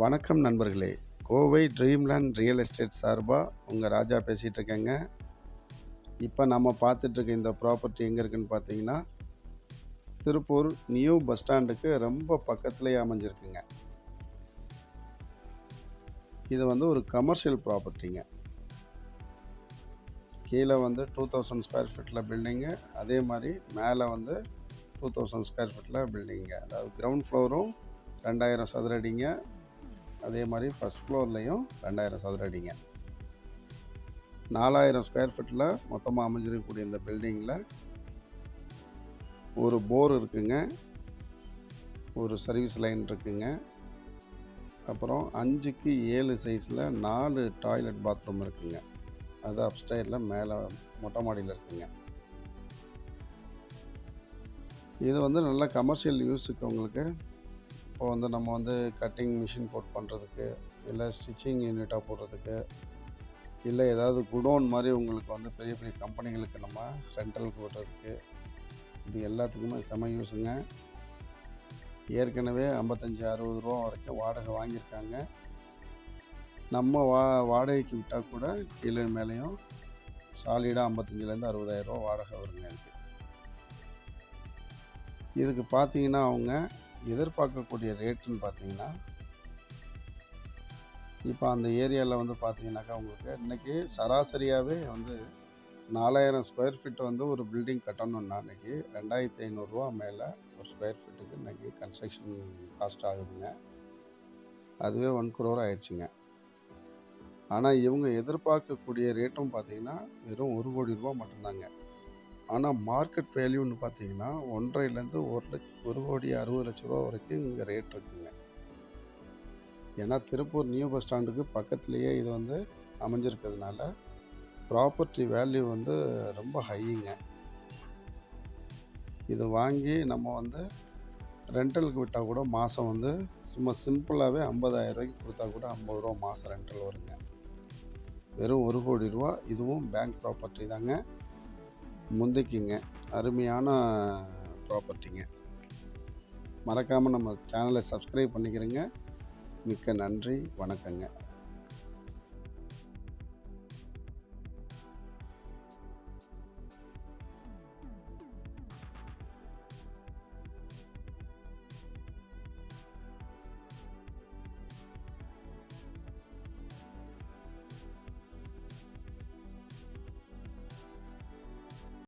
வணக்கம் நண்பர்களே. Kovai Dreamland real estate சார்பாக உங்கள் ராஜா பேசிகிட்டு இருக்கேங்க இப்போ நம்ம பார்த்துட்ருக்க இந்த ப்ராப்பர்ட்டி எங்கே இருக்குன்னு பார்த்தீங்கன்னா திருப்பூர் நியூ பஸ் ஸ்டாண்டுக்கு ரொம்ப பக்கத்துலேயே அமைஞ்சிருக்குங்க. இது வந்து ஒரு கமர்ஷியல் ப்ராப்பர்ட்டிங்க கீழே வந்து டூ தௌசண்ட் ஸ்கொயர் ஃபீட்டில் பில்டிங்கு அதே மாதிரி மேலே வந்து டூ தௌசண்ட் ஸ்கொயர் ஃபீட்டில் பில்டிங்க அதாவது கிரவுண்ட் ஃப்ளோரும் ரெண்டாயிரம் சதுர அடிங்க அதே மாதிரி ஃபஸ்ட் ஃப்ளோர்லேயும் ரெண்டாயிரம் சதுர அடிங்க. நாலாயிரம் ஸ்கொயர் ஃபீட்டில் மொத்தமாக அமைஞ்சிருக்கக்கூடிய இந்த பில்டிங்கில் ஒரு போர் இருக்குங்க. ஒரு சர்வீஸ் லைன் இருக்குங்க. அப்புறம் அஞ்சுக்கு ஏழு சைஸில் நாலு டாய்லெட் பாத்ரூம் இருக்குங்க. அது அப்ஸ்டைரில் மேலே மொட்டை மாடியில் இருக்குங்க. இது வந்து நல்ல கமர்ஷியல் யூஸுக்கு உங்களுக்கு இப்போ வந்து நம்ம வந்து கட்டிங் மிஷின் போட் பண்ணுறதுக்கு இல்லை ஸ்டிச்சிங் யூனிட்டாக போடுறதுக்கு இல்லை ஏதாவது குடோன் மாதிரி உங்களுக்கு வந்து பெரிய பெரிய கம்பெனிகளுக்கு நம்ம ரெண்டலுக்கு விடுறதுக்கு இது எல்லாத்துக்குமே செம யூஸுங்க ஏற்கனவே ஐம்பத்தஞ்சி அறுபது ரூபா வரைக்கும் வாடகை வாங்கியிருக்காங்க. நம்ம வா வாடகைக்கு விட்டால் கூட கீழே மேலேயும் சாலிடாக ஐம்பத்தஞ்சிலேருந்து அறுபதாயிரரூவா வாடகை வருங்க இதுக்கு. பார்த்தீங்கன்னா அவங்க எதிர்பார்க்கக்கூடிய ரேட்டுன்னு பார்த்தீங்கன்னா இப்போ அந்த ஏரியாவில் வந்து பார்த்தீங்கன்னாக்கா உங்களுக்கு இன்றைக்கி சராசரியாகவே வந்து நாலாயிரம் ஸ்கொயர் ஃபீட் வந்து ஒரு பில்டிங் கட்டணும்னா இன்றைக்கி ரெண்டாயிரத்தி ஐநூறுரூவா மேலே ஒரு ஸ்கொயர் ஃபீட்டுக்கு இன்றைக்கி கன்ஸ்ட்ரக்ஷன் காஸ்ட் ஆகுதுங்க. அதுவே ஒன் குரோர் ஆயிடுச்சுங்க. ஆனால் இவங்க எதிர்பார்க்கக்கூடிய ரேட்டும் பார்த்தீங்கன்னா வெறும் ஒரு கோடி ரூபா மட்டும்தாங்க. ஆனால் மார்க்கெட் வேல்யூன்னு பார்த்தீங்கன்னா ஒன்றரைலேருந்து ஒரு லட்ச ஒரு கோடி அறுபது லட்ச ரூபா வரைக்கும் இங்கே ரேட் இருக்குங்க. ஏன்னா திருப்பூர் நியூ பஸ் ஸ்டாண்டுக்கு பக்கத்துலேயே இது வந்து அமைஞ்சிருக்கிறதுனால ப்ராப்பர்ட்டி வேல்யூ வந்து ரொம்ப ஹையுங்க இது வாங்கி நம்ம வந்து ரெண்டலுக்கு விட்டால் கூட மாதம் வந்து சும்மா சிம்பிளாகவே ஐம்பதாயிரம் ரூபாய்க்கு கொடுத்தா கூட ஐம்பது ரூபா மாதம் ரெண்டல் வருங்க. வெறும் ஒரு கோடி ரூபா இதுவும் பேங்க் ப்ராப்பர்ட்டி தாங்க. முந்திக்குங்க. அருமையான ப்ராப்பர்ட்டிங்க மறக்காமல் நம்ம சேனலை சப்ஸ்கிரைப் பண்ணிக்கிறேங்க. மிக்க நன்றி. வணக்கங்க.